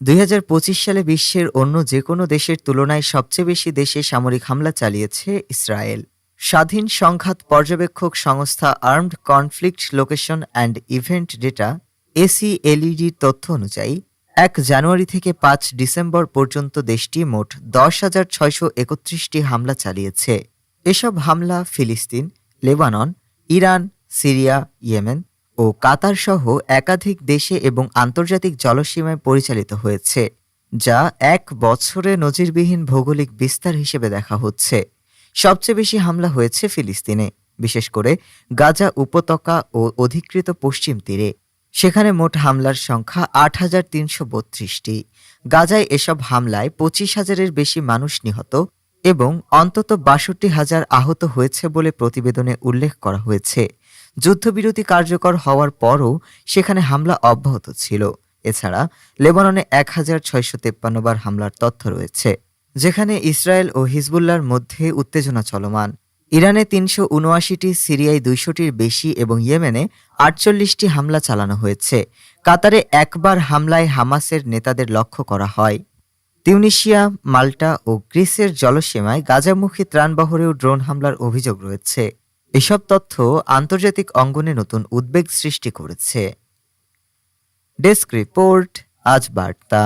দুই হাজার পঁচিশ সালে বিশ্বের অন্য যে কোনো দেশের তুলনায় সবচেয়ে বেশি দেশে সামরিক হামলা চালিয়েছে ইসরায়েল। স্বাধীন সংঘাত পর্যবেক্ষক সংস্থা armed conflict location and event data এসিএলইডির তথ্য অনুযায়ী, এক জানুয়ারি থেকে পাঁচ ডিসেম্বর পর্যন্ত দেশটি মোট দশ হাজার ছয়শো একত্রিশটি হামলা চালিয়েছে। এসব হামলা ফিলিস্তিন, লেবানন, ইরান, সিরিয়া, ইয়েমেন ও কাতার সহ একাধিক দেশে এবং আন্তর্জাতিক জলসীমায় পরিচালিত হয়েছে, যা এক বছরে নজিরবিহীন ভৌগোলিক বিস্তার হিসেবে দেখা হচ্ছে। সবচেয়ে বেশি হামলা হয়েছে ফিলিস্তিনে, বিশেষ করে গাজা উপত্যকা ও অধিকৃত পশ্চিম তীরে। সেখানে মোট হামলার সংখ্যা আট হাজার তিনশো বত্রিশটি। গাজায় এসব হামলায় পঁচিশ হাজারের বেশি মানুষ নিহত এবং অন্তত বাষট্টি হাজার আহত হয়েছে বলে প্রতিবেদনে উল্লেখ করা হয়েছে। যুদ্ধবিরতি কার্যকর হওয়ার পরও সেখানে হামলা অব্যাহত ছিল। এছাড়া লেবাননে এক হাজার ছয়শো তেপ্পান্ন বার হামলার তথ্য রয়েছে, যেখানে ইসরায়েল ও হিজবুল্লার মধ্যে উত্তেজনা চলমান। ইরানে তিনশো উনআশিটি, সিরিয়ায় দুইশোটির বেশি এবং ইয়েমেনে আটচল্লিশটি হামলা চালানো হয়েছে। কাতারে একবার হামলায় হামাসের নেতাদের লক্ষ্য করা হয়। তিউনিশিয়া মাল্টা ও গ্রিসের জলসীমায় গাজামুখী ত্রাণবহরেও ড্রোন হামলার অভিযোগ রয়েছে। এসব তথ্য আন্তর্জাতিক অঙ্গনে নতুন উদ্বেগ সৃষ্টি করেছে। ডেস্ক রিপোর্ট আজ বার্তা।